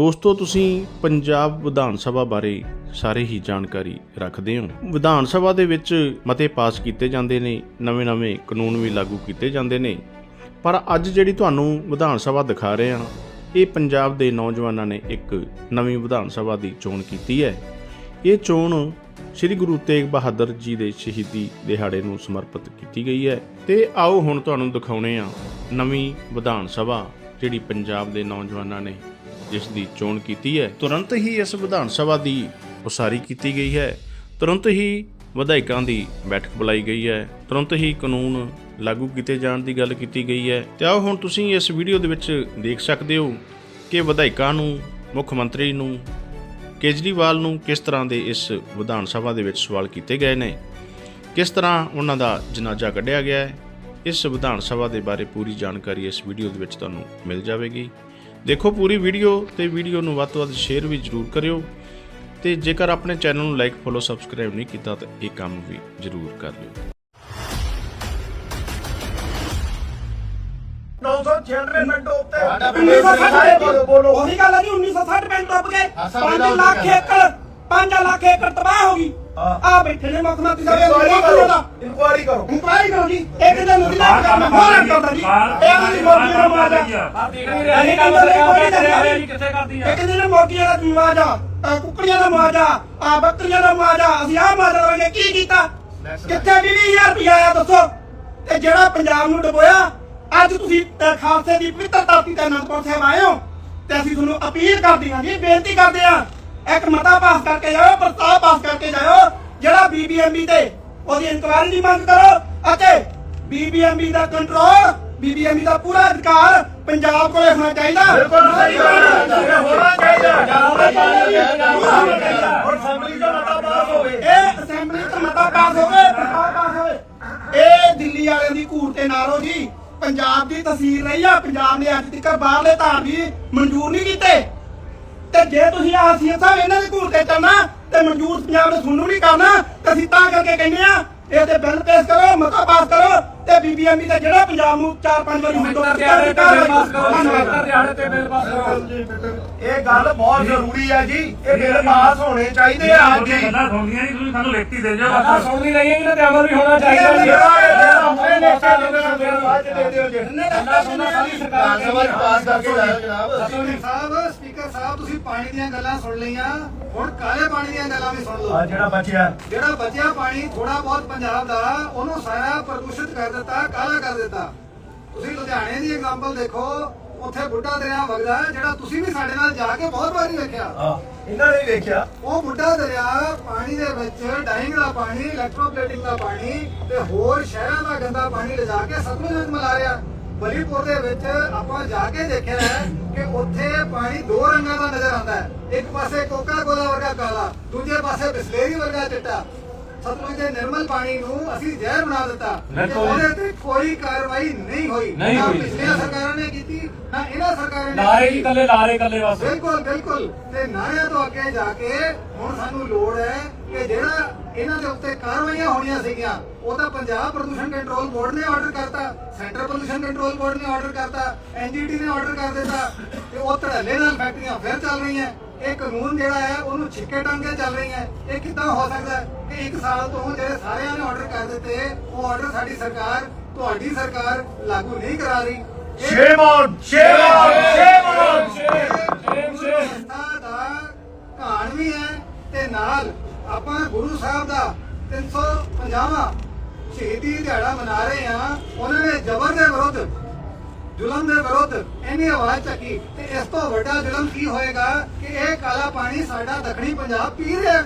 ਦੋਸਤੋ, ਤੁਸੀਂ ਪੰਜਾਬ ਵਿਧਾਨ ਸਭਾ ਬਾਰੇ ਸਾਰੇ ਹੀ ਜਾਣਕਾਰੀ ਰੱਖਦੇ ਹੋ। ਵਿਧਾਨ ਸਭਾ ਦੇ ਵਿੱਚ ਮਤੇ ਪਾਸ ਕੀਤੇ ਜਾਂਦੇ ਨੇ, ਨਵੇਂ-ਨਵੇਂ ਕਾਨੂੰਨ ਵੀ ਲਾਗੂ ਕੀਤੇ ਜਾਂਦੇ ਨੇ। ਪਰ ਅੱਜ ਜਿਹੜੀ ਤੁਹਾਨੂੰ ਵਿਧਾਨ ਸਭਾ ਦਿਖਾ ਰਹੇ ਹਾਂ, ਇਹ ਪੰਜਾਬ ਦੇ ਨੌਜਵਾਨਾਂ ਨੇ ਇੱਕ ਨਵੀਂ ਵਿਧਾਨ ਸਭਾ ਦੀ ਚੋਣ ਕੀਤੀ ਹੈ। ਇਹ ਚੋਣ ਸ੍ਰੀ ਗੁਰੂ ਤੇਗ ਬਹਾਦਰ ਜੀ ਦੇ ਸ਼ਹੀਦੀ ਦਿਹਾੜੇ ਨੂੰ ਸਮਰਪਿਤ ਕੀਤੀ ਗਈ ਹੈ। ਤੇ ਆਓ ਹੁਣ ਤੁਹਾਨੂੰ ਦਿਖਾਉਣੇ ਆ ਨਵੀਂ ਵਿਧਾਨ ਸਭਾ ਜਿਹੜੀ ਪੰਜਾਬ ਦੇ ਨੌਜਵਾਨਾਂ ਨੇ ਜਿਸ ਦੀ ਚੋਣ ਕੀਤੀ ਹੈ, ਤੁਰੰਤ ਹੀ ਇਸ ਵਿਧਾਨ ਸਭਾ ਦੀ ਉਸਾਰੀ ਕੀਤੀ ਗਈ ਹੈ। ਤੁਰੰਤ ਹੀ ਵਿਧਾਇਕਾਂ ਦੀ ਬੈਠਕ ਬੁਲਾਈ ਗਈ ਹੈ। ਤੁਰੰਤ ਹੀ ਕਾਨੂੰਨ ਲਾਗੂ ਕੀਤੇ ਜਾਣ ਦੀ ਗੱਲ ਕੀਤੀ ਗਈ ਹੈ। ਤੇ ਆਓ ਹੁਣ ਤੁਸੀਂ ਇਸ ਵੀਡੀਓ ਦੇ ਵਿੱਚ ਦੇਖ ਸਕਦੇ ਹੋ ਕਿ ਵਿਧਾਇਕਾਂ ਨੂੰ, ਮੁੱਖ ਮੰਤਰੀ ਨੂੰ, ਕੇਜਰੀਵਾਲ ਨੂੰ ਕਿਸ ਤਰ੍ਹਾਂ ਦੇ ਇਸ ਵਿਧਾਨ ਸਭਾ ਦੇ ਵਿੱਚ ਸਵਾਲ ਕੀਤੇ ਗਏ ਨੇ। ਕਿਸ ਤਰ੍ਹਾਂ ਉਹਨਾਂ ਦਾ ਜਨਾਜ਼ਾ ਕੱਢਿਆ ਗਿਆ ਹੈ? ਇਸ ਵਿਧਾਨ ਸਭਾ ਦੇ ਬਾਰੇ ਪੂਰੀ ਜਾਣਕਾਰੀ ਇਸ ਵੀਡੀਓ ਦੇ ਵਿੱਚ ਤੁਹਾਨੂੰ ਮਿਲ ਜਾਵੇਗੀ। ਦੇਖੋ ਪੂਰੀ ਵੀਡੀਓ ਤੇ ਵੀਡੀਓ ਨੂੰ ਵੱਧ ਤੋਂ ਵੱਧ ਸ਼ੇਅਰ ਵੀ ਜ਼ਰੂਰ ਕਰਿਓ ਤੇ ਜੇਕਰ ਆਪਣੇ ਚੈਨਲ ਨੂੰ ਲਾਈਕ ਫੋਲੋ ਸਬਸਕ੍ਰਾਈਬ ਨਹੀਂ ਕੀਤਾ ਤਾਂ ਇਹ ਕੰਮ ਵੀ ਜ਼ਰੂਰ ਕਰ ਲਿਓ। 996 ਮਿੰਟ ਉੱਤੇ 1960 ਬੋਲੋ। ਬੋਲੋ। ਉਹੀ ਗੱਲ ਹੈ ਜੀ 1960 ਪਿੰਡ ਡੁੱਬ ਗਏ। ਹਾਸਾ 5 ਵੇਲਾ ਲੱਖ। ਏਕੜ 5 ਲੱਖ ਏਕੜ ਤਬਾਹ ਹੋ ਗਈ। ਆ ਬੈਠੇ ਨੇ ਮੁੱਖ ਮੰਤਰੀ ਸਾਹਿਬ ਇਨਕੁਆਇਰੀ ਇਹ ਕਰੋ। ਕਰੋ ਇਨਕੁਆਇਰੀ ਕਰੋ। ਇਨਕੁਆਇਰੀ ਕਰੋ ਜੀ। ਇੱਕ ਦਿਨ ਨੂੰ ਨਾ ਕੰਮ ਹੋਰਾਂ ਕਰਦਾ ਜੀ ਇਹ ਨਹੀਂ ਮੋਦੀ ਦਾ ਮਾਜਾ ਅਸੀਂ ਕੰਮ ਸਰਕਾਰ ਜੀ ਕਿੱਥੇ ਕਰਦੀ ਆ। ਇੱਕ ਦਿਨ ਮੋਦੀ ਦਾ ਮਾਜਾ ਕੁੱਕੜੀਆਂ ਦਾ ਮਾਜਾ ਆ ਬੱਕਰੀਆਂ ਦਾ ਮਾਜਾ ਅਸੀਂ ਆ ਮਾਜਾ ਲਵਾਂਗੇ ਕੀ ਕੀਤਾ? ਕਿੱਥੇ 20000 ਰੁਪਇਆ ਆਇਆ ਦੱਸੋ? ਤੇ ਜਿਹੜਾ ਪੰਜਾਬ ਨੂੰ ਡੁਬੋਇਆ ਅੱਜ ਤੁਸੀਂ ਖਾਲਸੇ ਦੀ ਪਵਿੱਤਰ ਧਰਤੀ ਤੇ ਅਨੰਦਪੁਰ ਸਾਹਿਬ ਆਏ ਹੋ ਤੇ ਅਸੀਂ ਤੁਹਾਨੂੰ ਅਪੀਲ ਕਰਦੇ ਹਾਂ ਜੀ ਬੇਨਤੀ ਕਰਦੇ ਹਾਂ ਇੱਕ ਮਤਾ ਪਾਸ ਕਰਕੇ ਜਾਓ ਪ੍ਰਸਤਾਵ ਪਾਸ ਕਰਕੇ ਜਾਓ ਜਿਹੜਾ ਬੀਬੀਐਮਬੀ ਤੇ ਉਹਦੀ ਇਨਕੁਆਇਰੀ ਦੀ ਮੰਗ ਕਰੋ ਅਤੇ ਬੀਬੀਐਮਬੀ ਦਾ ਕੰਟਰੋਲ ਬੀਬੀਐਮਬੀ ਦਾ ਪੂਰਾ ਅਧਿਕਾਰ ਪੰਜਾਬ ਕੋਲੇ ਹੋਣਾ ਚਾਹੀਦਾ। ਬਿਲਕੁਲ ਸਹੀ ਗੱਲ ਹੈ ਹੋਣਾ ਚਾਹੀਦਾ। ਪੂਰਾ ਹੋਣਾ ਚਾਹੀਦਾ। ਹੁਣ ਅਸੈਂਬਲੀ ਦਾ ਮਤਾ ਪਾਸ ਹੋਵੇ। ਇਹ ਅਸੈਂਬਲੀ ਚ ਮਤਾ ਪਾਸ ਹੋਵੇ ਪ੍ਰਸਤਾਵ ਪਾਸ ਹੋਵੇ। ਇਹ ਦਿੱਲੀ ਵਾਲਿਆਂ ਦੀ ਘੂਰ ਤੇ ਨਾਰੋ ਜੀ ਪੰਜਾਬ ਦੀ ਤਸਵੀਰ ਰਹੀ ਆ। ਪੰਜਾਬ ਨੇ ਅੱਜ ਤੱਕ ਬਾਹਰਲੇ ਧਾਰ ਵੀ ਮਨਜ਼ੂਰ ਨਹੀਂ ਕੀਤੇ। ਤੇ ਜੇ ਤੁਸੀਂ ਆ ਸੀਐਮ ਸਾਹਿਬ ਇਹਨਾਂ ਦੇ ਘੂਰ ਤੇ ਚੱਲਣਾ ਤੇ ਮਨਜ਼ੂਰ ਪੰਜਾਬ ਨੇ ਤੁਹਾਨੂੰ ਨਹੀਂ ਕਰਨਾ, ਤੇ ਅਸੀਂ ਤਾਂ ਕਰਕੇ ਕਹਿੰਦੇ ਆ ਇਹ ਤੇ ਬਿੱਲ ਪੇਸ਼ ਕਰੋ, ਮਤਾ ਪਾਸ ਕਰੋ ਤੇ ਬੀਬੀਐਮਬੀ ਦਾ ਜਿਹੜਾ ਪੰਜਾਬ ਨੂੰ 4-5 ਵਾਰੀ ਹੁਣ ਤੋਂ ਮਿੱਤਰ ਦਿਹਾੜੇ ਤੇ ਬਿੱਲ ਪਾਸ ਕਰੋ ਮਿੱਤਰ ਦਿਹਾੜੇ ਤੇ ਬਿੱਲ ਪਾਸ ਕਰੋ ਇਹ ਗੱਲ ਬਹੁਤ ਜ਼ਰੂਰੀ ਹੈ ਜੀ। ਇਹ ਬਿੱਲ ਪਾਸ ਹੋਣੇ ਚਾਹੀਦੇ ਆ ਅੱਜ ਹੀ ਗੱਲਾਂ ਸੁਣਦੀਆਂ ਨਹੀਂ ਤੁਸੀਂ ਸਾਨੂੰ ਲਿਖਤੀ ਦੇ ਜਾਓ। ਗੱਲਾਂ ਸੁਣਦੀ ਰਹੀ ਇਹਨਾਂ ਤੇ ਅਮਲ ਵੀ ਹੋਣਾ ਚਾਹੀਦਾ। ਜੀ ਜਿਹੜਾ ਇਹ ਬਿੱਲ ਆਪਣੇ ਮੌਕੇ ਦੇ ਬਾਅਦ ਚ ਦੇ ਦਿਓ ਜੀ। ਗੱਲਾਂ ਸੁਣਨਾ ਸਾਰੀ ਸਰਕਾਰ ਦੀ ਸਭਾ ਚ ਪਾਸ ਕਰਕੇ ਜਾਇਓ ਜਨਾਬ। ਸਾਹਿਬ ਸਪੀਕਰ ਸਾਹਿਬ ਤੁਸੀਂ ਪਾਣੀ ਦੀਆਂ ਗੱਲਾਂ ਸੁਣ ਲਈਆਂ। ਹੁਣ ਕਾਲੇ ਪਾਣੀ ਦੀਆਂ ਗੱਲਾਂ ਵੀ ਸੁਣ ਆ ਲਓ ਜਿਹੜਾ ਬਚਿਆ। ਜਿਹੜਾ ਬਚਿਆ ਪਾਣੀ ਥੋੜਾ ਬਹੁਤ ਪੰਜਾਬ ਦਾ ਉਹਨੂੰ ਸਾਰਾ ਪ੍ਰਦੂਸ਼ਿਤ ਕਰ ਦਿੱਤਾ ਕਾਲਾ ਕਰ ਦਿੱਤਾ? ਤੁਸੀਂ ਲੁਧਿਆਣੇ ਦੀ ਐਗਜ਼ਾਮਪਲ ਦੇਖੋ ਉੱਥੇ ਬੁੱਢਾ ਦਰਿਆ ਵਗਦਾ ਹੈ, ਜਿਹੜਾ ਤੁਸੀਂ ਵੀ ਸਾਡੇ ਨਾਲ ਜਾ ਕੇ ਬਹੁਤ ਵਾਰੀ ਵੇਖਿਆ। ਇਹਨਾਂ ਨੇ ਵੇਖਿਆ। ਉਹ ਬੁੱਢਾ ਦਰਿਆ ਪਾਣੀ ਦੇ ਵਿੱਚ ਡਾਈਂਗ ਦਾ ਪਾਣੀ ਇਲੈਕਟ੍ਰੋਪਲੇਟਿੰਗ ਦਾ ਪਾਣੀ ਤੇ ਹੋਰ ਸ਼ਹਿਰਾਂ ਦਾ ਗੰਦਾ ਪਾਣੀ ਲਿਜਾ ਕੇ ਸਤਲੁਜ ਵਿੱਚ ਮਿਲਾ ਰਿਹਾ। ਬਲੀਪੁਰ ਦੇ ਵਿੱਚ ਆਪਾਂ ਜਾ ਕੇ ਦੇਖਿਆ ਹੈ ਕਿ ਉੱਥੇ ਪਾਣੀ ਦੋ ਰੰਗਾਂ ਦਾ ਨਜ਼ਰ ਆਉਂਦਾ ਹੈ। ਇੱਕ ਪਾਸੇ ਕੋਕਾ ਕੋਲਾ ਵਰਗਾ ਕਾਲਾ ਦੂਜੇ ਪਾਸੇ ਬਿਸਲੇਰੀ ਵਰਗਾ ਚਿੱਟਾ। ਸਤਲੁਜ ਦੇ ਨਿਰਮਲ ਪਾਣੀ ਨੂੰ ਅਸੀਂ ਜ਼ਹਿਰ ਬਣਾ ਦਿੱਤਾ ਤੇ। ਉਹਦੇ ਤੇ ਕੋਈ ਕਾਰਵਾਈ ਨਹੀਂ ਹੋਈ ਨਹੀਂ ਨਾ ਹੋਈ। ਪਿਛਲੀਆਂ ਸਰਕਾਰਾਂ ਨੇ ਕੀਤੀ ਨਾ ਇਹਨਾਂ ਸਰਕਾਰਾਂ ਨੇ ਲਾਰੇ ਕੀਤੀ। ਕੱਲੇ ਲਾਰੇ ਕੱਲੇ ਬਸ ਬਿਲਕੁਲ ਬਿਲਕੁਲ ਤੇ ਨਾਰਿਆਂ ਤੋਂ ਅੱਗੇ ਜਾ ਕੇ ਹੁਣ ਸਾਨੂੰ ਲੋੜ ਹੈ ਕਿ ਜਿਹੜਾ ਇਹਨਾਂ ਦੇ ਉੱਤੇ ਕਾਰਵਾਈਆਂ ਹੋਣੀਆਂ ਸੀਗੀਆਂ ਉਹ ਤਾਂ ਪੰਜਾਬ ਪ੍ਰਦੂਸ਼ਣ ਕੰਟਰੋਲ ਬੋਰਡ ਨੇ ਆਰਡਰ ਕਰਤਾ ਸੈਂਟਰ ਪ੍ਰਦੂਸ਼ਣ ਕੰਟਰੋਲ ਬੋਰਡ ਨੇ ਆਰਡਰ ਕਰਤਾ ਐਨਜੀਟੀ ਨੇ ਆਰਡਰ ਕਰ ਦਿੱਤਾ ਤੇ ਉਹ ਧੜੱਲੇ ਨਾਲ ਫੈਕਟਰੀਆਂ ਫਿਰ ਚੱਲ ਰਹੀਆਂ ਇਹ ਕਾਨੂੰਨ ਜਿਹੜਾ ਹੈ ਉਹਨੂੰ ਛਿੱਕੇ ਟੰਗੇ ਚੱਲ ਰਹੀਆਂ ਇਹ ਕਿੱਦਾਂ ਹੋ ਸਕਦਾ ਹੈ ਕਿ ਇੱਕ ਸਾਲ ਤੋਂ ਜਿਹੜੇ ਸਾਰਿਆਂ ਨੇ ਆਰਡਰ ਕਰ ਦਿੱਤੇ ਉਹ ਆਰਡਰ ਸਾਡੀ ਸਰਕਾਰ ਤੁਹਾਡੀ ਸਰਕਾਰ ਲਾਗੂ ਨਹੀਂ ਕਰਾ ਰਹੀ। Shame on shame on shame on ਸੰਸਥਾ ਦਾ ਕਹਾਣ ਵੀ ਹੈ ਤੇ ਨਾਲ ਆਪਾਂ ਗੁਰੂ ਸਾਹਿਬ ਦਾ 350ਵਾਂ ਸ਼ਹੀਦੀ ਦਿਹਾੜਾ ਮਨਾ ਰਹੇ ਹਾਂ। ਉਹਨਾਂ ਨੇ ਜ਼ਬਰ ਦੇ ਵਿਰੁੱਧ ਜ਼ੁਲਮ ਦੇ ਵਿਰੁੱਧ ਇੰਨੀ ਆਵਾਜ਼ ਚੱਕੀ ਤੇ ਇਸ ਤੋਂ ਵੱਡਾ ਜ਼ੁਲਮ ਕੀ ਹੋਏਗਾ ਕਿ ਇਹ ਕਾਲਾ ਪਾਣੀ ਸਾਡਾ ਦੱਖਣੀ ਪੰਜਾਬ ਪੀ ਰਿਹਾ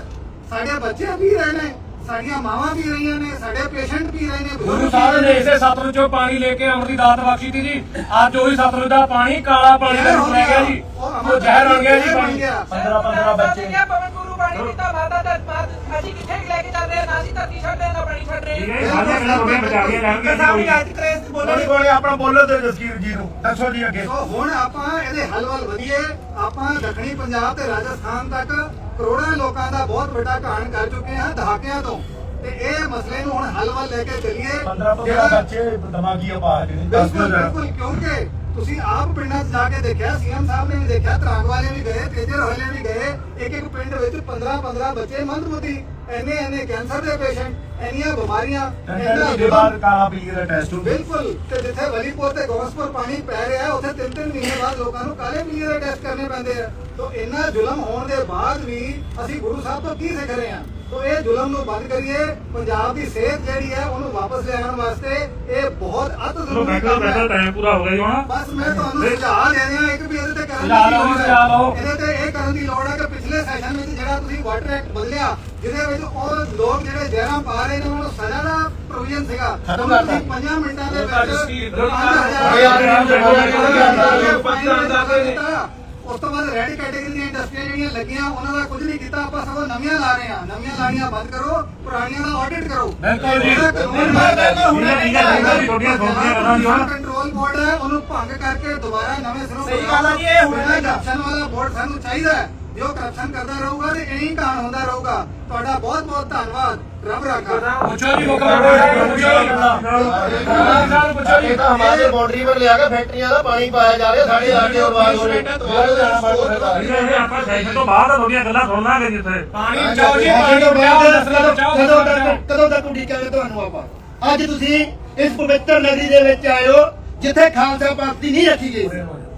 ਸਾਡੇ ਬੱਚੇ ਪੀ ਰਹੇ ਨੇ ਸਾਡੀਆਂ ਮਾਵਾਂ ਪੀ ਰਹੀਆਂ ਨੇ ਸਾਡੇ ਪੇਸ਼ੈਂਟ ਪੀ ਰਹੇ ਨੇ ਗੁਰੂ ਸਾਹਿਬ ਨੇ ਇਸੇ ਸਤਲੁਜ ਚੋਂ ਪਾਣੀ ਲੈ ਕੇ ਅੰਮ੍ਰਿਤ ਦੀ ਦਾਤ ਬਖਸ਼ੀ ਤੀ ਜੀ। ਅੱਜ ਉਹੀ ਸਤਲੁਜ ਦਾ ਪਾਣੀ ਕਾਲਾ ਪਾਣੀ ਦਾ ਰੂਪ ਲੈ ਗਿਆ ਜੀ। ਉਹ ਜ਼ਹਿਰ ਬਣ ਗਿਆ ਜੀ ਪਾਣੀ। 15 15 ਬੱਚੇ। ਪਵਨ ਗੁਰੂ ਬਾਣੀ ਪਿਤਾ ਮਾਤਾ ਦਾ ਮਾਤ ਅਸੀਂ ਕਿੱਥੇ ਲੈ ਕੇ ਚੱਲ ਰਹੇ ਹਾਂ? ਨਾ ਅਸੀਂ ਧਰਤੀ ਛੱਡ ਰਹੇ ਹਾਂ, ਨਾ ਪਾਣੀ ਛੱਡ ਰਹੇ। ਹਾਂ। ਇਹ ਸਾਡੀਆਂ ਗੱਲਾਂ ਤੁਹਾਡੀਆਂ ਬਚਾਉਣੀਆਂ ਜਾਣਗੀਆਂ ਸਾਹਿਬ ਜੀ। ਜੀ ਅੱਜ ਕ੍ਰੇਜ਼ ਬੋਲੋ ਬੋਲੀ ਬੋਲੀ ਆਪਣਾ ਬੋਲੋ ਤੇ ਜਸਕੀਰ ਜੀ ਨੂੰ ਦੱਸੋ ਜੀ ਅੱਗੇ। ਸੋ ਹੁਣ ਆਪਾਂ ਇਹਦੇ ਹੱਲ ਵੱਲ ਵਧੀਏ। ਆਪਾਂ ਦੱਖਣੀ ਪੰਜਾਬ ਤੇ ਰਾਜਸਥਾਨ ਤੱਕ ਕਰੋੜਾਂ ਲੋਕਾਂ ਦਾ ਬਹੁਤ ਵੱਡਾ ਕਹਾਣ ਕਰ ਚੁੱਕੇ ਹਾਂ ਦਹਾਕਿਆਂ ਤੋਂ। ਤੇ ਇਹ ਮਸਲੇ ਨੂੰ ਹੁਣ ਹੱਲ ਵੱਲ ਲੈ ਕੇ ਚੱਲੀਏ। 15 15 ਬੱਚੇ ਦਿਮਾਗੀ ਦਿਓ ਬਿਲਕੁਲ ਬਿਲਕੁਲ ਕਿਉਂਕਿ ਤੁਸੀਂ ਆਪ ਪਿੰਡਾਂ 'ਚ ਜਾ ਕੇ ਦੇਖਿਆ ਸੀਐਮ ਸਾਹਿਬ ਨੇ ਵੀ ਦੇਖਿਆ ਤਰਾਗ ਵਾਲੇ ਵੀ ਗਏ ਤੇਜਰ ਵਾਲੇ ਵੀ ਗਏ ਇੱਕ ਇੱਕ ਪਿੰਡ ਵਿੱਚ 15 15 ਬੱਚੇ ਮੰਦਬੁੱਧੀ ਐਨੇ ਐਨੇ ਕੈਂਸਰ ਦੇ ਪੇਸ਼ੈਂਟ ਐਨੀਆਂ ਬਿਮਾਰੀਆਂ ਐਨਾ ਬਿਮਾਰ ਕਾਲਾ ਪੀਰ ਦਾ ਟੈਸਟ ਬਿਲਕੁਲ ਤੇ ਜਿੱਥੇ ਵਲੀਪੁਰ ਤੇ ਗੋਸਪੁਰ ਪਾਣੀ ਪੈ ਰਿਹਾ ਹੈ, ਉੱਥੇ ਤਿੰਨ ਤਿੰਨ ਮਹੀਨੇ ਬਾਅਦ ਲੋਕਾਂ ਨੂੰ ਕਾਲੇ ਪੀਲੀਏ ਦੇ ਟੈਸਟ ਕਰਨੇ ਪੈਂਦੇ ਆ। ਤੋਂ ਇੰਨਾ ਜ਼ੁਲਮ ਹੋਣ ਦੇ ਬਾਅਦ ਵੀ ਅਸੀਂ ਗੁਰੂ ਸਾਹਿਬ ਤੋਂ ਕੀ ਸਿੱਖ ਰਹੇ ਹਾਂ? ਤੋਂ ਇਹ ਜ਼ੁਲਮ ਨੂੰ ਬੰਦ ਕਰੀਏ ਪੰਜਾਬ ਦੀ ਸਿਹਤ ਜਿਹੜੀ ਹੈ ਉਹਨੂੰ ਵਾਪਸ ਲਿਆਉਣ ਵਾਸਤੇ ਇਹ ਬਹੁਤ ਅਤ ਜ਼ਰੂਰੀ ਬੈਠੋ ਹੈ। ਟਾਈਮ ਪੂਰਾ ਹੋ ਗਿਆ ਜੀ ਹੁਣ। ਬਸ ਮੈਂ ਤੁਹਾਨੂੰ ਸੁਝਾਅ ਦੇ ਰਿਹਾ ਇੱਕ ਵੀ ਇਹਦੇ ਤੇ ਕਰਨ ਦੀ ਲੋੜ ਸੁਝਾਅ ਲਓ। ਹੈ ਇਹਦੇ ਤੇ ਇਹ ਕਰਨ ਦੀ ਲੋੜ ਹੈ ਕਿ ਪਿਛਲੇ ਸੈਸ਼ਨ ਵਿੱਚ ਜਿਹੜਾ ਤੁਸੀਂ ਵਾਟਰ ਐਕਟ ਬਦਲਿਆ ਜਿਹਦੇ ਵਿੱਚ ਉਹ ਲੋਕ ਜਿਹੜੇ ਜ਼ਹਿਰਾਂ ਪਾ ਰਹੇ ਨੇ ਉਹਨਾਂ ਨੂੰ ਸਜ਼ਾ ਦਾ ਪ੍ਰੋਵੀਜ਼ਨ ਸੀਗਾ। ਖਤਮ ਉਹਨੂੰ ਕਰਤਾ। ਤੁਸੀਂ 5 ਮਿੰਟਾਂ ਦੇ ਉਹ ਤਾਂ ਵਿੱਚ ਜਸਟਿਸ ਉਸ ਤੋਂ ਬਾਅਦ ਰੈਡ ਕੈਟਾਗਰੀ ਦੀਆਂ ਇੰਡਸਟਰੀਆਂ ਜਿਹੜੀਆਂ ਲੱਗੀਆਂ ਉਹਨਾਂ ਦਾ ਕੁਝ ਨਹੀਂ ਕੀਤਾ। ਆਪਾਂ ਸਗੋਂ ਨਵੀਆਂ ਲਾ ਰਹੇ ਹਾਂ। ਨਵੀਆਂ ਲਾਣੀਆਂ ਬੰਦ ਕਰੋ ਪੁਰਾਣੀਆਂ ਦਾ ਆਡਿਟ ਕਰੋ। ਬਿਲਕੁਲ ਜੀ। ਜਿਹੜਾ ਕਾਨੂੰਨ ਹੈ, ਠੀਕ ਹੈ, ਠੀਕ ਹੈ, ਠੀਕ ਹੈ, ਤੁਹਾਡੀਆਂ ਸੁਣਦੀਆਂ ਗੱਲਾਂ ਜੀ ਹੁਣ। ਕੰਟਰੋਲ ਬੋਰਡ ਹੈ ਉਹਨੂੰ ਭੰਗ ਕਰਕੇ ਦੁਬਾਰਾ ਨਵੇਂ ਸਿਰੋਂ ਸਹੀ ਗੱਲ ਆ ਜੀ, ਇਹ ਹੁਣ ਜਿਹੜਾ ਕਰਪਸ਼ਨ ਵਾਲਾ ਬੋਰਡ ਸਾਨੂੰ ਚਾਹੀਦਾ ਹੈ। ਜੋ ਕਰਪਸ਼ਨ ਕਰਦਾ ਰਹੂਗਾ ਤੇ ਇਹੀ ਕਾਨ ਹੁੰਦਾ ਰਹੂਗਾ। ਤੁਹਾਡਾ ਬਹੁਤ ਬਹੁਤ ਧੰਨਵਾਦ। ਰੱਬ ਰਾਖਾ ਪੁੱਛੋ ਜੀ ਮੁੱਖ ਮੰਤਰੀ ਪੁੱਛੋ ਸਾਹਿਬ ਪੁੱਛੋ ਜੀ। ਇਹ ਤਾਂ ਹਮਾਰੇ ਬਾਉਂਡਰੀ ਪਰ ਲਿਆ ਕੇ ਫੈਕਟਰੀਆਂ ਦਾ ਪਾਣੀ ਪਾਇਆ ਜਾ ਰਿਹਾ ਸਾਡੇ ਇਲਾਕੇ ਉਰਵਾਦ ਹੋ ਰਹੇ। ਦੁਬਾਰਾ ਜਾਣਾ ਪਊਗਾ ਠੀਕ ਹੈ ਜੀ ਆਪਾਂ ਸੈਸ਼ਨ ਤੋਂ ਬਾਅਦ ਆ ਤੁਹਾਡੀਆਂ ਗੱਲਾਂ ਸੁਣ ਲਾਂਗੇ ਜਿੱਥੇ। ਪਾਣੀ ਬਚਾਓ ਜੀ ਪਾਣੀ ਬਚਾਓ ਨਸਲਾਂ ਬਚਾਓ ਕਦੋਂ ਤੱਕ ਕਦੋਂ ਤੱਕ ਉਡੀਕਾਂਗੇ ਤੁਹਾਨੂੰ ਆਪਾਂ? ਅੱਜ ਤੁਸੀਂ ਇਸ ਪਵਿੱਤਰ ਨਗਰੀ ਦੇ ਵਿੱਚ ਆਇਓ ਜਿੱਥੇ ਖਾਲਸਾ ਪੰਥ ਦੀ ਨਹੀਂ ਰੱਖੀ ਗਈ।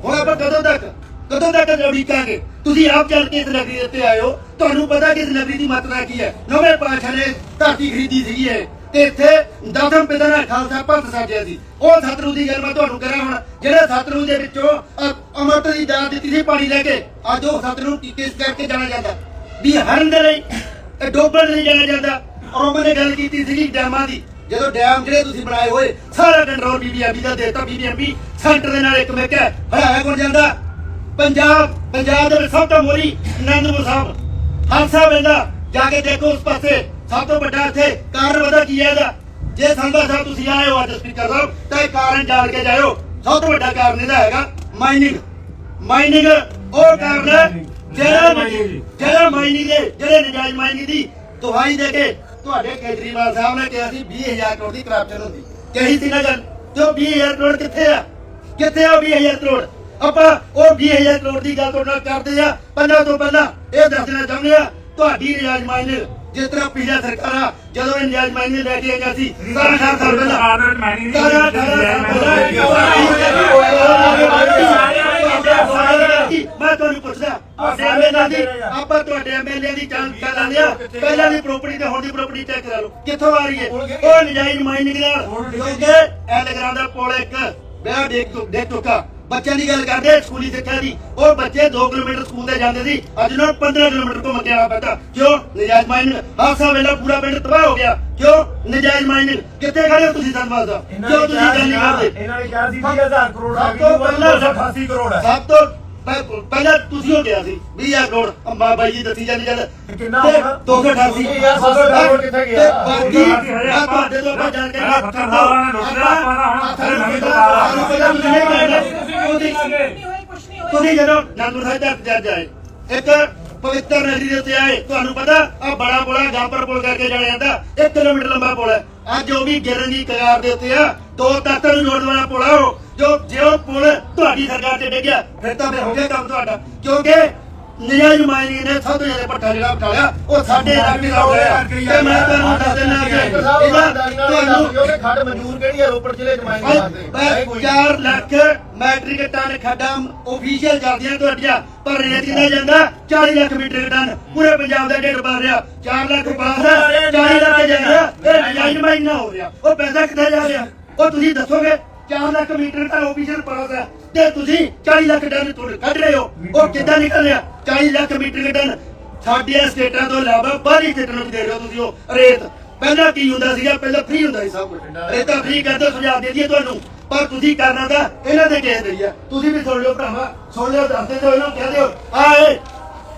ਹੁਣ ਆਪਾਂ ਕਦੋਂ ਤੱਕ ਕਦੋਂ ਤੱਕ ਉਡੀਕਾਂਗੇ? ਤੁਸੀਂ ਆਪ ਚੱਲ ਕੇ ਇਸ ਨਗਰੀ ਉੱਤੇ ਆਇਓ। ਤੁਹਾਨੂੰ ਪਤਾ ਕਿ ਇਸ ਨਗਰੀ ਦੀ ਮਤਲਬ ਕੀ ਹੈ। ਨਵੇਂ ਪਾਤਸ਼ਾਹ ਨੇ ਧਰਤੀ ਖਰੀਦੀ ਸੀਗੀ ਇਹ। ਤੇ ਇੱਥੇ ਦਸਮ ਪਿਤਾ ਨੇ ਖਾਲਸਾ ਪੰਥ ਸਾਜਿਆ ਸੀ ਉਹ ਸਤਰੂ ਦੀ ਗੱਲ ਮੈਂ ਤੁਹਾਨੂੰ ਕਰਾਂ ਹੁਣ। ਜਿਹੜੇ ਸਤਰੂ ਦੇ ਵਿੱਚੋਂ ਅ- ਦੀ ਦਾਤ ਦਿੱਤੀ ਸੀ ਪਾਣੀ ਲੈ ਕੇ, ਅੱਜ ਉਹ ਸਤਰੂ ਕਿਸ ਕਰਕੇ ਜਾਣਾ ਜਾਂਦਾ। ਵੀ ਹਰਨ ਦੇ ਲਈ ਇਹ ਡੋਬਣ ਨਹੀਂ ਜਾਣਾ ਜਾਂਦਾ। ਔਰ ਉਹਨਾਂ ਗੱਲ ਕੀਤੀ ਸੀਗੀ ਡੈਮਾਂ ਦੀ। ਜਦੋਂ ਡੈਮ ਜਿਹੜੇ ਤੁਸੀਂ ਬਣਾਏ ਹੋਏ, ਸਾਰਾ ਕੰਟਰੋਲ ਬੀਬੀਐਮਬੀ ਦਾ ਦੇਤਾ। ਬੀਬੀਐਮਬੀ ਸੈਂਟਰ ਦੇ ਨਾਲ ਇੱਕ ਮਿਕ ਹੈ। ਬਣਾਇਆ ਕੌਣ ਜਾਂਦਾ? ਪੰਜਾਬ ਪੰਜਾਬ ਦੇ ਸਭ ਤੋਂ ਮੋਰੀ ਆਨੰਦਪੁਰ ਸਾਹਿਬ। ਹਾਦਸਾ ਪੈਂਦਾ ਜਾ ਕੇ ਦੇਖੋ ਉਸ ਪਾਸੇ। ਸਭ ਤੋਂ ਵੱਡਾ ਇੱਥੇ ਕਾਰਨ ਪਤਾ ਕੀ ਹੈ ਇਹਦਾ? ਜੇ ਸੰਧਾ ਸਾਹਿਬ ਤੁਸੀਂ ਆਏ ਹੋ ਅੱਜ ਸਪੀਕਰ ਸਾਹਿਬ ਤਾਂ ਇਹ ਕਾਰਨ ਜਾਣ ਕੇ ਜਾਇਓ। ਸਭ ਤੋਂ ਵੱਡਾ ਕਾਰਨ ਇਹਦਾ ਹੈਗਾ ਮਾਈਨਿੰਗ। ਮਾਈਨਿੰਗ ਉਹ ਕਾਰਨ ਹੈ ਜਿਹੜਾ ਜਿਹੜਾ ਮਾਈਨਿੰਗ ਦੇ ਜਿਹੜੇ ਨਜਾਇਜ਼ ਮਾਈਨਿੰਗ ਦੀ ਦੁਹਾਈ ਦੇ ਕੇ ਤੁਹਾਡੇ ਕੇਜਰੀਵਾਲ ਸਾਹਿਬ ਨੇ ਕਿਹਾ ਸੀ 20000 ਕਰੋੜ ਦੀ ਕਰਪਸ਼ਨ ਹੁੰਦੀ। ਕਹੀ ਸੀ ਨਾ ਗੱਲ ਤੇ ਉਹ 20000 ਕਰੋੜ ਕਿੱਥੇ ਆ? ਕਿੱਥੇ ਆ ਉਹ 20000 ਕਰੋੜ? ਆਪਾਂ ਉਹ 20000 ਕਰੋੜ ਦੀ ਗੱਲ ਤੁਹਾਡੇ ਨਾਲ ਕਰਦੇ ਆ। ਪਹਿਲਾਂ ਤੋਂ ਪਹਿਲਾਂ ਇਹ ਦੱਸਣਾ ਚਾਹੁੰਦੇ ਆ ਤੁਹਾਡੀ ਨਜਾਇਜ਼ ਮਾਈਨਿੰਗ ਜਿਸ ਤਰ੍ਹਾਂ ਪਿਛਲਾ ਸਰਕਾਰਾਂ ਜਦੋਂ ਇਹ ਨਜਾਇਜ਼ ਮਾਈਨਿੰਗ ਲੈ ਕੇ ਆਈਆਂ ਸੀ ਸਾਰਾ ਸਾਲ ਸਾਲ ਪਹਿਲਾਂ ਸਾਰਾ ਮੈਂ ਤੁਹਾਨੂੰ ਪੁੱਛਦਾ ਆਪਾਂ ਤੁਹਾਡੇ ਐਮਐਲਏ ਦੀ ਜਾਂਚ ਕਰ ਲੈਂਦੇ ਆ ਪਹਿਲਾਂ ਦੀ ਪ੍ਰਾਪਰਟੀ ਤੇ ਹੁਣ ਦੀ ਪ੍ਰਾਪਰਟੀ ਚੈੱਕ ਕਰਾ ਲਓ। ਕਿੱਥੋਂ ਆ ਰਹੀ ਹੈ? ਉਹ ਨਜਾਇਜ਼ ਮਾਈਨਿੰਗ ਨਾਲ। ਕਿਉਂਕਿ ਐਲਗਰਾਂ ਦਾ ਪੁਲ ਇੱਕ ਵਿਆਹ ਦੇਖ ਦੇਖ ਚੁੱਕਾ। ਬੱਚਿਆਂ ਦੀ ਗੱਲ ਕਰਦੇ ਆ ਸਕੂਲੀ ਸਿੱਖਿਆ ਦੀ। ਉਹ ਬੱਚੇ 2 ਕਿਲੋਮੀਟਰ ਸਕੂਲ ਤੇ ਜਾਂਦੇ ਸੀ ਅੱਜ ਉਹਨਾਂ ਨੂੰ 15 ਕਿਲੋਮੀਟਰ ਘੁੰਮ ਕੇ ਆਉਣਾ ਪੈਂਦਾ। ਕਿਉਂ? ਨਜਾਇਜ਼ ਮਾਈਨਿੰਗ ਹਾਸਾ ਵੇਲਾ ਪੂਰਾ ਪਿੰਡ ਤਬਾਹ ਹੋ ਗਿਆ। ਕਿਉਂ? ਨਜਾਇਜ਼ ਮਾਈਨਿੰਗ ਕਿੱਥੇ ਖੜੇ ਹੋ ਤੁਸੀਂ ਧੰਨਵਾਦ ਦਾ? ਕਿਉਂ ਤੁਸੀਂ ਗੱਲ ਨਹੀਂ ਕਰਦੇ? ਇਹਨਾਂ ਨੇ ਕਿਹਾ ਸੀ 20000 ਕਰੋੜ ਤੋਂ ਪਹਿਲਾਂ 88 ਕਰੋੜ ਹੈ ਸਭ ਤੋਂ ਪਹਿ- ਪਹਿਲਾਂ ਤੁਸੀਂ ਹੋ ਗਿਆ ਸੀ 20000 ਕਰੋੜ ਅੰਬਾ ਬਾਈ ਜੀ ਦੱਸੀ ਜਾਂਦੀ ਜਦ ਕਿੰਨਾ ਤੇ ਹੋਣਾ? 288 ਯਾਰ, 700 ਕਰੋੜ ਕਿੱਥੇ ਗਿਆ? ਤੇ ਬਾਕੀ ਤੁਹਾਡੇ ਤੋਂ ਆਪਾਂ ਜਾਣ ਕੇ ਸਾਲਾਂ ਨੇ ਲੁੱਟ ਲਿਆ, ਆਪਾਂ। ਤੁਸੀਂ ਤੁਸੀਂ- ਨਹੀਂ ਹੋਈ ਕੁਛ ਨਹੀਂ ਹੋਇਆ ਤੁਸੀਂ ਜਦੋਂ ਨੰਦਪੁਰ ਸਾਹਿਬ ਦਾ ਜੱਜ ਆਏ ਇੱਕ ਪਵਿੱਤਰ ਨਗਰੀ ਦੇ ਉੱਤੇ ਆਏ ਤੁਹਾਨੂੰ ਪਤਾ ਆ ਬੜਾ ਪੁਲ ਆ ਗਾਂਪਰ ਪੁਲ ਕਰਕੇ ਜਾਇਆ ਜਾਂਦਾ 1 ਕਿਲੋਮੀਟਰ ਲੰਬਾ ਪੁਲ ਹੈ ਅੱਜ ਉਹ ਵੀ ਗਿਰਨ ਦੀ ਕਗਾਰ ਦੇ ਉੱਤੇ ਆ। ਦੋ ਤੱਤਾਂ ਨੂੰ ਜੋੜਨ ਵਾਲਾ ਪੁਲ ਆ ਉਹ। ਜੋ ਜੇ ਉਹ ਪੁਲ ਤੁਹਾਡੀ ਸਰਕਾਰ ਤੇ ਡਿੱਗਿਆ ਫਿਰ ਤਾਂ ਫਿਰ ਹੋ ਗਿਆ ਕੰਮ ਤੁਹਾਡਾ। ਕਿਉਂਕਿ ਨਜਾਇਜ਼ ਮਾਇਨੀ ਨੇ ਸਭ ਤੋਂ ਜ਼ਿਆਦਾ ਪੱਠਾ ਜਿਹੜਾ ਉਠਾਲਿਆ ਉਹ ਸਾਡੇ ਇਲਾਕੇ ਦਾ ਹੋਇਆ ਤੇ ਮੈਂ ਤੁਹਾਨੂੰ ਦੱਸ ਦਿੰਦਾ ਕਿ ਇਹਦਾ ਤੁਹਾਨੂੰ ਖੱਡ ਮਨਜ਼ੂਰ ਕਿਹੜੀ ਹੈ ਰੋਪੜ ਜ਼ਿਲ੍ਹੇ ਚ ਮਾਇਨੇ ਵਾਸਤੇ 4 ਲੱਖ ਮੈਟ੍ਰਿਕ ਟਨ ਖੱਡਾਂ ਆਫੀਸ਼ੀਅਲ ਜਾਂਦੀਆਂ ਤੁਹਾਡੀਆਂ ਪਰ ਰੇਤ ਕਿੰਨਾ ਜਾਂਦਾ? 40 ਲੱਖ ਮੀਟਰ ਟਨ। ਪੂਰੇ ਪੰਜਾਬ ਦਾ ਢਿੱਡ ਭਰ ਰਿਹਾ। 4 ਲੱਖ ਹੈ 40 ਲੱਖ ਜਾ ਰਿਹਾ ਇਹ ਨਜਾਇਜ਼ ਮਹੀਨਾ ਹੋ ਰਿਹਾ। ਉਹ ਪੈਸਾ ਕਿੱਥੇ ਜਾ ਰਿਹਾ? ਉਹ ਤੁਸੀਂ ਦੱਸੋਗੇ? 4 lakh metre ton official pass ਹੈ। ਤੇ ਤੁਸੀਂ 40 ਲੱਖ ਟਨ ਤੁਹਾਡੇ ਕੱਢ ਰਹੇ ਹੋ ਉਹ ਕਿੱਦਾਂ ਨਿਕਲ ਰਿਹਾ 40 ਲੱਖ ਮੀਟਰ ਟਨ ਸਾਡੀਆਂ ਸਟੇਟਾਂ ਤੋਂ ਇਲਾਵਾ ਬਾਹਰੀ ਸਟੇਟਾਂ ਨੂੰ ਵੀ ਦੇ ਰਹੇ ਹੋ ਤੁਸੀਂ ਉਹ। ਰੇਤ। ਪਹਿਲਾਂ ਕੀ ਹੁੰਦਾ ਸੀਗਾ? ਪਹਿਲਾਂ ਫ੍ਰੀ ਹੁੰਦਾ ਸੀ ਸਭ ਕੁਝ ਰੇਤਾ ਫ੍ਰੀ ਕਰਦੇ ਸੁਝਾਅ ਦੇ ਦਈਏ ਤੁਹਾਨੂੰ। ਪਰ ਤੁਸੀਂ ਕਰਨਾ ਤਾਂ ਇਹਨਾਂ ਦੇ ਕਹਿ ਦਈਆ ਤੁਸੀਂ ਵੀ ਸੁਣ ਲਿਓ ਭਰਾਵਾ ਸੁਣ ਲਿਓ ਦੱਸਦੇ ਤੇ ਇਹਨਾਂ ਨੂੰ ਕਹਿ ਦਿਓ। ਆਏ!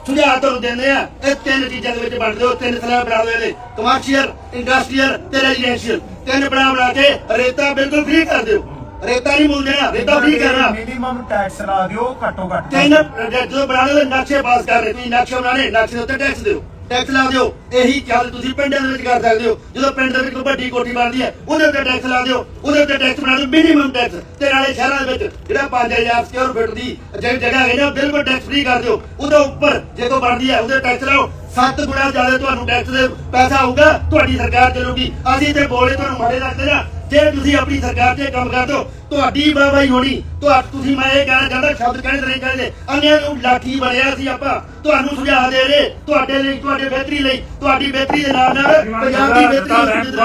ਸੁਝਾਅ ਤੁਹਾਨੂੰ ਦਿੰਦੇ ਆ। ਇਹ ਤਿੰਨ ਚੀਜ਼ਾਂ ਦੇ ਵਿੱਚ ਵੰਡ ਦਿਓ। ਤਿੰਨ ਸਲਾਹ ਬਣਾ ਦਿਓ ਇਹਦੇ। ਕਮਰਸ਼ੀਅਲ ਇੰਡਸਟਰੀਅਲ ਤੇ ਰੈਜ਼ੀਡੈਂਸ਼ੀਅਲ ਤਿੰਨ ਬਣਾ ਬਣਾ ਕੇ ਰੇਤਾ ਬਿਲਕੁਲ ਫ੍ਰੀ ਕਰ ਦਿਓ। ਰੇਤਾ ਨਹੀਂ ਮੁੱਲ ਦੇਣਾ ਰੇਤਾ ਫ੍ਰੀ ਕਰਨਾ ਮਿਨੀਮਮ ਟੈਕਸ ਲਾ ਦਿਓ ਘੱਟੋ ਘੱਟ ਤਿੰਨ ਜਦੋਂ ਬਣਾਣੇ ਦੇ ਨਕਸ਼ੇ ਪਾਸ ਕਰ ਰਹੇ ਤੁਸੀਂ ਨਕਸ਼ੇ ਬਣਾਣੇ ਨਕਸ਼ੇ ਦੇ ਉੱਤੇ ਟੈਕਸ ਦਿਓ। ਟੈਕਸ ਲਾ ਦਿਓ ਇਹੀ ਗੱਲ ਤੁਸੀਂ ਪਿੰਡਾਂ ਦੇ ਵਿੱਚ ਕਰ ਸਕਦੇ ਹੋ। ਜਦੋਂ ਪਿੰਡ ਦੇ ਵਿੱਚ ਕੋਈ ਵੱਡੀ ਕੋਠੀ ਬਣਦੀ ਹੈ ਉਹਦੇ ਉੱਤੇ ਟੈਕਸ ਲਾ ਦਿਓ ਉਹਦੇ ਉੱਤੇ ਟੈਕਸ ਬਣਾ ਦਿਓ ਮਿਨੀਮਮ ਟੈਕਸ ਤੇ ਨਾਲੇ ਸ਼ਹਿਰਾਂ ਦੇ ਵਿੱਚ ਜਿਹੜਾ 5000 ਸਕੁਅਰ ਫੁੱਟ ਦੀ ਜਿਹੜੀ ਜਗ੍ਹਾ ਹੈ ਨਾ ਬਿਲਕੁਲ ਟੈਕਸ ਫ੍ਰੀ ਕਰ ਦਿਓ। ਉਹਦੇ ਉੱਪਰ ਜੇ ਕੋਈ ਬਣਦੀ ਹੈ ਉਹਦੇ ਟੈਕਸ ਲਾਓ। ਸੱਤ ਗੁਣਾ ਜ਼ਿਆਦਾ ਤੁਹਾਨੂੰ ਟੈਕਸ ਦੇ ਪੈਸਾ ਆਊਗਾ ਤੁਹਾਡੀ ਸਰਕਾਰ ਚੱਲੂਗੀ। ਅਸੀਂ ਤੇ ਬੋਲੇ ਤੁਹਾਨੂੰ ਮਾੜੇ ਲੱਗਦੇ ਆ। ਜੇ ਤੁਸੀਂ ਆਪਣੀ ਸਰਕਾਰ ਇਹ ਕੰਮ ਕਰਦੇ ਹੋ ਤੁਹਾਡੀ ਵਾਹਵਾਈ ਹੋਣੀ। ਤੁਹਾ ਤੁਸੀਂ ਮੈਂ ਇਹ ਕਹਿਣਾ ਚਾਹੁੰਦਾ ਸ਼ਬਦ ਕਹਿਣੇ ਨਹੀਂ ਚਾਹੀਦੇ। ਅੰਨਿਆਂ ਨੂੰ ਲਾਠੀ ਬਣਿਆ ਸੀ ਆਪਾਂ। ਤੁਹਾਨੂੰ ਸੁਝਾਅ ਦੇ ਰਹੇ। ਤੁਹਾਡੇ ਲਈ ਤੁਹਾਡੇ ਬਿਹਤਰੀ ਲਈ। ਤੁਹਾਡੀ ਬਿਹਤਰੀ ਦੇ ਨਾਲ ਨਾਲ ਪੰਜਾਬ ਦੀ ਬਿਹਤਰੀ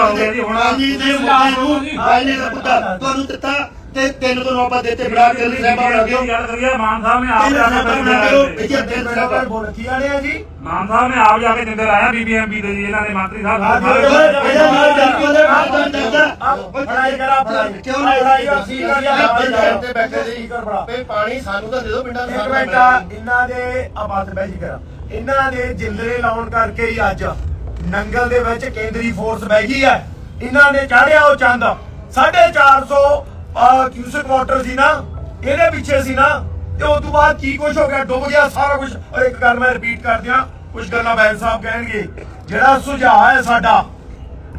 ਹਾਂਜੀ ਦੇ ਮੁੱਦੇ ਨੂੰ ਆਇਨੇ ਦਾ ਮੁੱਦਾ ਤੁਹਾਨੂੰ ਦਿੱਤਾ। ਤੇ ਤਿੰਨ ਤੋਂ ਨੌ ਆਪਾਂ ਦਿੱਤੇ ਬੜਾ ਕੇ ਸਾਹਿਬਾਂ ਲੱਗਿਓ ਗੱਲ ਕਰੀਏ? ਮਾਨ ਸਾਹਿਬ ਨੇ ਆਪ ਜਾ ਕੇ ਲੱਗਿਓ ਲਾਇਆ ਇੱਥੇ ਤਿੰਨ ਸਾਹਿਬਾਂ ਬੋਲ ਕੀ ਆਲੇ ਆ ਜੀ। ਮਾਨ ਸਾਹਿਬ ਨੇ ਆਪ ਜਾ ਕੇ ਦਿੰਦੇ ਲਾਇਆ ਬੀਬੀਐਮਬੀ ਦੇ ਜੀ ਇਹਨਾਂ ਦੇ ਮੰਤਰੀ ਸਾਹਿਬ ਫੜਾਈ ਕਰਾ ਫੜਾਈ ਕਿਉਂ ਨਹੀਂ ਫੜਾਈ ਅਸੀਂ ਪੰਜਾਬ ਤੇ ਬੈਠੇ ਸੀ। ਕਰ ਬੜਾ ਵੀ ਪਾਣੀ ਸਾਨੂੰ ਤਾਂ ਦੇ ਦਿਓ ਪਿੰਡਾਂ ਦੇ ਮਿੰਟ ਇਹਨਾਂ ਦੇ ਆਬਾਦ ਬਹਿ ਜੀ ਕਰਾ। ਇਹਨਾਂ ਦੇ ਜਿੰਦਰੇ ਲਾਉਣ ਕਰਕੇ ਹੀ ਅੱਜ ਨੰਗਲ ਦੇ ਵਿੱਚ ਕੇਂਦਰੀ ਫੋਰਸ ਬਹਿ ਗਈ ਹੈ। ਇਹਨਾਂ ਨੇ ਚਾੜਿਆ ਉਹ ਚੰਦ। 450 ਕਿਊਸਕ ਵਾਟਰ ਸੀ ਨਾ ਇਹਦੇ ਪਿੱਛੇ ਸੀ ਨਾ ਤੇ ਉਸ ਤੋਂ ਬਾਅਦ ਕੀ ਕੁਝ ਹੋ ਗਿਆ? ਡੁੱਬ ਗਿਆ ਸਾਰਾ ਕੁਝ ਔਰ ਇੱਕ ਗੱਲ ਮੈਂ ਰਿਪੀਟ ਕਰ ਦਿਆਂ ਕੁਝ ਗੱਲਾਂ ਬੈਲ ਸਾਹਿਬ ਕਹਿਣਗੇ। ਜਿਹੜਾ ਸੁਝਾਅ ਹੈ ਸਾਡਾ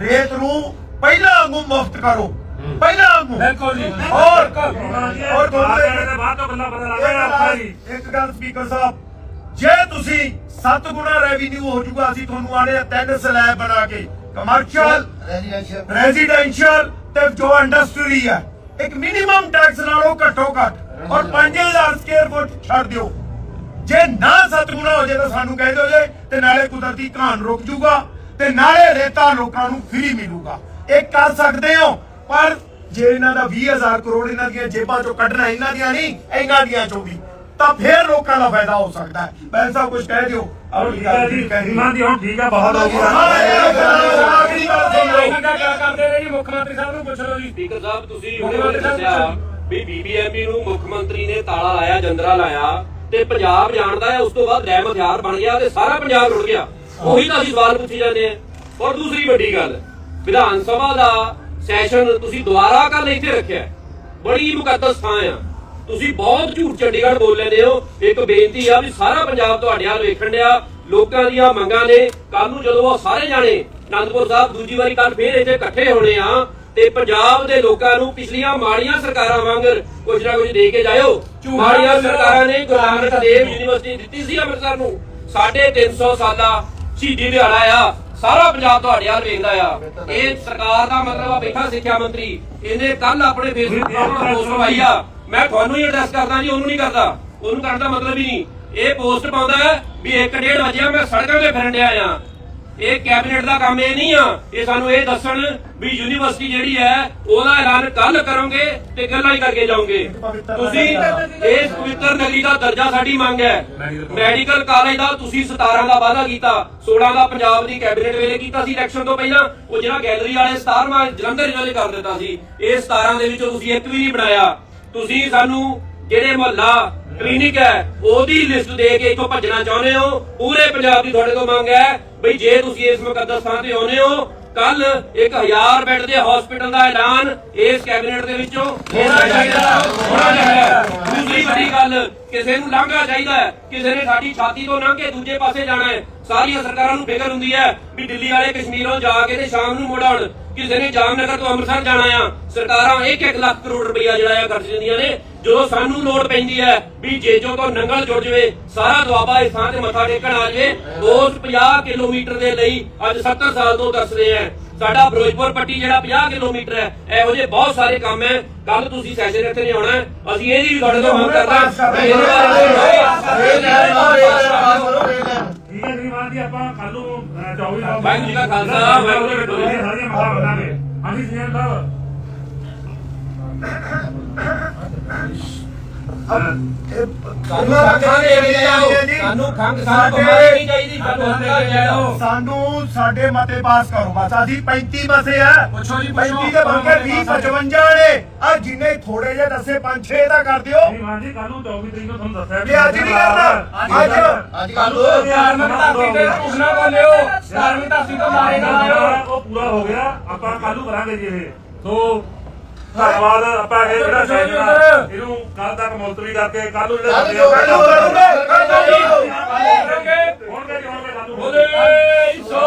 ਰੇਤ ਨੂੰ ਪਹਿਲਾਂ ਵਾਂਗੂ ਮੁਫਤ ਕਰੋ। ਪਹਿਲਾਂ ਵਾਂਗੂ। ਬਿਲਕੁਲ ਜੀ। ਔਰ ਔਰ ਤੁਹਾਨੂੰ ਬਾਅਦ ਤੋਂ ਇੱਕ ਗਿਆ ਗੱਲ- ਇੱਕ ਗੱਲ ਸਪੀਕਰ ਸਾਹਿਬ ਜੇ ਤੁਸੀਂ 7 ਗੁਣਾ ਰੈਵਨਿਊ ਹੋ ਜਾਊਗਾ ਅਸੀਂ ਤੁਹਾਨੂੰ ਆਣੇ ਤਿੰਨ ਸਲੈਬ ਬਣਾ ਕੇ ਕਮਰਸ਼ੀਅਲ ਰੈਜ਼ੀਡੈਂਸ਼ੀਅਲ ਰੈਜ਼ੀਡੈਂਸ਼ੀਅਲ ਤੇ ਜੋ ਇੰਡਸਟਰੀ ਹੈ ਇੱਕ ਮਿਨੀਮਮ ਟੈਕਸ ਨਾਲੋਂ ਘੱਟੋ ਘੱਟ ਔਰ 5000 ਸਕੁਅਰ ਫੁੱਟ ਛੱਡ ਦਿਓ। ਜੇ ਨਾ ਸਤਗੁਣਾ ਹੋ ਜੇ ਤਾਂ ਸਾਨੂੰ ਕਹਿ ਦਿਓ ਜੇ ਤੇ ਨਾਲੇ ਕੁਦਰਤੀ ਘਾਣ ਰੁਕ ਜੂਗਾ ਤੇ ਨਾਲੇ ਰੇਤਾ ਲੋਕਾਂ ਨੂੰ ਫ੍ਰੀ ਮਿਲੂਗਾ। ਇਹ ਕਰ ਸਕਦੇ ਹੋ ਪਰ ਜੇ ਇਹਨਾਂ ਦਾ 20000 ਕਰੋੜ ਇਹਨਾਂ ਦੀਆਂ ਜੇਬਾਂ ਚੋਂ ਕੱਢਣਾ ਇਹਨਾਂ ਦੀਆਂ ਨਹੀਂ ਇਹਨਾਂ ਦੀਆਂ ਚੋਂ ਵੀ ਤਾਂ ਫੇਰ ਲੋਕਾਂ ਦਾ ਫਾਇਦਾ ਹੋ ਸਕਦਾ ਹੈ। ਸਾਹਿਬ ਕੁਝ ਕਹਿ ਦਿਓ। ਠੀਕ ਹੈ ਜੀ ਕਹਿ ਦੀ ਹੁਣ ਠੀਕ ਹੈ ਬਹੁਤ ਹੋ ਗਿਆ ਇਹਨਾਂ ਦਾ ਕਿਆ ਕਰਦੇ ਨੇ ਜੀ ਮੁੱਖ ਮੰਤਰੀ ਸਾਹਿਬ ਨੂੰ ਪੁੱਛ ਲਓ ਜੀ। ਸਪੀਕਰ ਸਾਹਿਬ ਤੁਸੀਂ ਹੁਣੇ ਦੱਸਿਆ ਵੀ ਬੀਬੀਐਮਬੀ ਨੂੰ ਮੁੱਖ ਮੰਤਰੀ ਨੇ ਤਾਲਾ ਲਾਇਆ ਜੰਦਰਾ ਲਾਇਆ ਤੇ ਪੰਜਾਬ ਜਾਣਦਾ ਹੈ ਉਸ ਤੋਂ ਬਾਅਦ ਰੈਮ ਹਥਿਆਰ ਬਣ ਗਿਆ ਤੇ ਸਾਰਾ ਪੰਜਾਬ ਰੁੜ ਗਿਆ। ਉਹੀ ਤਾਂ ਅਸੀਂ ਸਵਾਲ ਪੁੱਛੀ ਜਾਂਦੇ ਆ ਔਰ ਦੂਸਰੀ ਵੱਡੀ ਗੱਲ ਵਿਧਾਨ ਸਭਾ ਦਾ ਸੈਸ਼ਨ ਤੁਸੀਂ ਦੁਬਾਰਾ ਕੱਲ ਇੱਥੇ ਰੱਖਿਆ ਬੜੀ ਮੁਕੱਦਸ ਥਾਂ ਆ। ਤੁਸੀਂ ਬਹੁਤ ਝੂਠ ਚੰਡੀਗੜ੍ਹ ਬੋਲ ਲੈਂਦੇ ਹੋ। ਇੱਕ ਬੇਨਤੀ ਆ ਵੀ ਸਾਰਾ ਪੰਜਾਬ ਤੁਹਾਡੇ ਵੱਲ ਵੇਖਣ ਡਿਆ। ਲੋਕਾਂ ਦੀਆਂ ਮੰਗਾਂ ਨੇ। ਕੱਲ ਨੂੰ ਜਦੋਂ ਉਹ ਸਾਰੇ ਜਾਣੇ ਅਨੰਦਪੁਰ ਸਾਹਿਬ ਦੂਜੀ ਵਾਰੀ ਕੱਲ ਫੇਰ ਇੱਥੇ ਇਕੱਠੇ ਹੋਣੇ ਆ ਤੇ ਪੰਜਾਬ ਦੇ ਲੋਕਾਂ ਨੂੰ ਪਿਛਲੀਆਂ ਮਾੜੀਆਂ ਸਰਕਾਰਾਂ ਵਾਂਗਰ ਕੁਝ ਨਾ ਕੁਝ ਦੇ ਕੇ ਜਾਇਓ। ਮਾੜੀਆਂ ਸਰਕਾਰਾਂ ਨੇ ਗੁਰੂ ਨਾਨਕ ਦੇਵ ਯੂਨੀਵਰਸਿਟੀ ਦਿੱਤੀ ਸੀ ਅੰਮ੍ਰਿਤਸਰ ਨੂੰ। ਸਾਡੇ 300 ਸਾਲਾ ਸ਼ਹੀਦੀ ਦਿਹਾੜਾ ਆ। ਸਾਰਾ ਪੰਜਾਬ ਤੁਹਾਡੇ ਵੱਲ ਵੇਖਦਾ ਆ। ਇਹ ਸਰਕਾਰ ਦਾ ਮਤਲਬ ਆ ਬੈਠਾ ਸਿੱਖਿਆ ਮੰਤਰੀ। ਇਹਨੇ ਕੱਲ ਆਪਣੇ ਫੇਸਬੁੱਕ ਤੇ ਪੋਸਟ ਪਾਈ ਆ। ਮੈਂ ਤੁਹਾਨੂੰ ਹੀ ਐਡਰੈਸ ਕਰਦਾ ਜੀ ਉਹਨੂੰ ਨਹੀਂ ਕਰਦਾ। ਉਹਨੂੰ ਕਰਨ ਦਾ ਮਤਲਬ ਹੀ ਨਹੀਂ। ਇਹ ਪੋਸਟ ਪਾਉਂਦਾ ਵੀ 1:30 ਵਜੇ ਮੈਂ ਸੜਕਾਂ ਤੇ ਫਿਰਨ ਡਿਆ ਆ ਇਹ ਕੈਬਨਿਟ ਦਾ ਕੰਮ ਇਹ ਨਹੀਂ ਆ ਇਹ ਸਾਨੂੰ ਇਹ ਦੱਸਣ ਵੀ ਯੂਨੀਵਰਸਿਟੀ ਜਿਹੜੀ ਹੈ, ਉਹਦਾ ਐਲਾਨ ਕੱਲ ਕਰੋਗੇ ਤੇ ਗੱਲਾਂ ਹੀ ਕਰਕੇ ਜਾਓਗੇ। ਤੁਸੀਂ ਇਸ ਪਵਿੱਤਰ ਨਗਰੀ ਦਾ ਦਰਜਾ ਸਾਡੀ ਮੰਗ ਹੈ। ਮੈਡੀਕਲ ਕਾਲਜ ਦਾ ਤੁਸੀਂ 17 ਦਾ ਵਾਅਦਾ ਕੀਤਾ 16 ਦਾ ਪੰਜਾਬ ਦੀ ਕੈਬਨਿਟ ਵੇਲੇ ਕੀਤਾ ਸੀ ਇਲੈਕਸ਼ਨ ਤੋਂ ਪਹਿਲਾਂ। ਉਹ ਜਿਹੜਾ ਗੈਲਰੀ ਵਾਲੇ 17ਵਾਂ ਜਲੰਧਰ ਜ਼ਿਲ੍ਹੇ ਕਰ ਦਿੱਤਾ ਸੀ। ਇਹ 17 ਦੇ ਵਿੱਚੋਂ ਤੁਸੀਂ ਇੱਕ ਵੀ ਨਹੀਂ ਬਣਾਇਆ। ਤੁਸੀਂ ਸਾਨੂੰ ਜਿਹੜੇ ਮੁਹੱਲਾ ਕਲੀਨਿਕ ਹੈ, ਉਹਦੀ ਲਿਸਟ ਦੇ ਕੇ ਇੱਥੋਂ ਭੱਜਣਾ ਚਾਹੁੰਦੇ ਹੋ? ਪੂਰੇ ਪੰਜਾਬ ਦੀ ਤੁਹਾਡੇ ਤੋਂ ਮੰਗ ਹੈ ਬਈ ਜੇ ਤੁਸੀਂ ਇਸ ਮੁਕੱਦਸ ਥਾਂ ਤੇ ਆਉਨੇ ਹੋ ਕੱਲ 1000 ਬੈੱਡ ਦੇ ਹਸਪੀਟਲ ਦਾ ਐਲਾਨ ਇਸ ਕੈਬਨਿਟ ਦੇ ਵਿੱਚੋਂ। ਹੋਣਾ ਚਾਹੀਦਾ ਹੋਣਾ ਚਾਹੀਦਾ। ਦੂਸਰੀ ਵੱਡੀ ਗੱਲ, ਕਿਸੇ ਨੂੰ ਲਾਂਘਾ ਚਾਹੀਦਾ ਕਿਸੇ ਨੇ ਸਾਡੀ ਛਾਤੀ ਤੋਂ ਲੰਘ ਕੇ ਦੂਜੇ ਪਾਸੇ ਜਾਣਾ ਹੈ। ਸਾਰੀਆਂ ਸਰਕਾਰਾਂ ਨੂੰ ਫਿਕਰ ਹੁੰਦੀ ਹੈ ਵੀ ਦਿੱਲੀ ਵਾਲੇ ਕਸ਼ਮੀਰੋਂ ਜਾ ਕੇ ਤੇ ਸ਼ਾਮ ਨੂੰ ਮੁੜ ਆਉਣ। ਕਿਸੇ ਨੇ ਜਾਮਨਗਰ ਤੋਂ ਅੰਮ੍ਰਿਤਸਰ ਜਾਣਾ ਆ। ਸਰਕਾਰਾਂ 1-1 ਲੱਖ ਕਰੋੜ ਰੁਪਈਆ ਜਿਹੜਾ ਆ ਖਰਚ ਦਿੰਦੀਆਂ ਨੇ। ਜਦੋਂ ਸਾਨੂੰ ਲੋੜ ਪੈਂਦੀ ਹੈ ਵੀ ਜੇਜੋ ਤੋਂ ਨੰਗਲ ਜੁੜ ਜਵੇ ਸਾਰਾ ਦੁਆਬਾ ਇਸ ਥਾਂ ਤੇ ਮੱਥਾ ਟੇਕਣ ਆ ਜਵੇ ਉਸ 50 ਕਿਲੋਮੀਟਰ ਦੇ ਲਈ ਅੱਜ 70 ਸਾਲ ਤੋਂ ਦੱਸਦੇ ਆ ਸਾਡਾ ਫਿਰੋਜ਼ਪੁਰ ਪੱਟੀ ਜਿਹੜਾ 50 ਕਿਲੋਮੀਟਰ ਹੈ ਇਹੋ ਜਿਹੇ ਬਹੁਤ ਸਾਰੇ ਕੰਮ ਹੈ ਕੱਲ ਤੁਸੀਂ ਸੈਸ਼ਨ ਇੱਥੇ ਨਹੀਂ ਆਉਣਾ। ਅਸੀਂ ਇਹਦੀ ਵੀ ਤੁਹਾਡੇ ਤੋਂ ਮੰਗ ਕਰਦੇ ਠੀਕ ਹੈ ਜੀ ਇਮਾਨ ਜੀ ਆਪਾਂ ਕੱਲ ਨੂੰ ਅਹ, 24 ਨੂੰ ਵਾਹਿਗੁਰੂ ਜੀ ਕਾ ਖਾਲਸਾ, ਵਾਹਿਗੁਰੂ ਜੀ ਕੀ ਫਤਿਹ। ਸਾਰੀਆਂ ਹਾਂਜੀ ਸਾਹਿਬ ਸਾਨੂੰ ਸਾਨੂੰ ਖੰਗ ਸਾਨੂੰ ਬਿਮਾਰੀ ਨਹੀਂ ਚਾਹੀਦੀ ਹੱਥਾਂ ਚਾਹੀਦਾ ਸਾਨੂੰ ਸਾਡੇ ਮਤੇ ਪਾਸ ਕਰੋ। ਬਸ ਅਸੀਂ 35 ਮਸੇ ਆ। ਪੁੱਛੋ ਜੀ, ਪੁੱਛੋ। 35 ਦੇ ਬੰਕੇ 20 55 ਨੇ ਆ ਜਿੰਨੇ ਥੋੜੇ ਜਿਹੇ ਦੱਸੇ 5-6 ਦਾ ਕਰ ਦਿਓ। ਇਮਾਨ ਜੀ ਕੱਲ ਨੂੰ 24 ਤਰੀਕ ਨੂੰ ਤੁਹਾਨੂੰ ਦੱਸਿਆ ਕਿ ਅੱਜ ਨਹੀਂ ਕਰਨਾ। ਅੱਜ ਅੱਜ ਕੱਲ ਧਾਰਮਿਕ ਧਰਤੀ ਤੇ ਝੂਠ ਨਾ ਬੋਲਿਓ। ਧਾਰਮਿਕ ਧਰਤੀ ਤੋਂ ਮਾਰੇ ਨਾ ਉਹ ਪੂਰਾ ਹੋ ਗਿਆ। ਆਪਾਂ ਕੱਲ ਨੂੰ ਕਰਾਂਗੇ ਜੀ ਇਹ। ਸੋ ਧੰਨਵਾਦ ਆਪਾਂ ਇਹ ਜਿਹੜਾ ਸੈਸ਼ਨ ਇਹਨੂੰ ਕੱਲ ਤੱਕ ਮੁਲਤਵੀ ਕਰਕੇ ਕੱਲ ਨੂੰ ਜਿਹੜਾ। ਹੋਣਗੇ ਜੀ ਹੋਣਗੇ ਕੱਲ ਨੂੰ। ਬੋਲੇ ਸੋ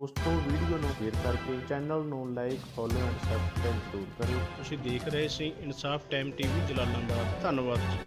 ਉਸ ਤੋਂ ਵੀਡੀਓ ਨੂੰ ਸ਼ੇਅਰ ਕਰਕੇ ਚੈਨਲ ਨੂੰ ਲਾਈਕ ਫੋਲੋ ਐਂਡ ਸਬਸਕ੍ਰਾਈਬ ਜ਼ਰੂਰ ਕਰਿਓ। ਤੁਸੀਂ ਦੇਖ ਰਹੇ ਸੀ ਇਨਸਾਫ ਟਾਈਮ ਟੀਵੀ ਜਲਾਲਾਬਾਦ। ਧੰਨਵਾਦ ਜੀ।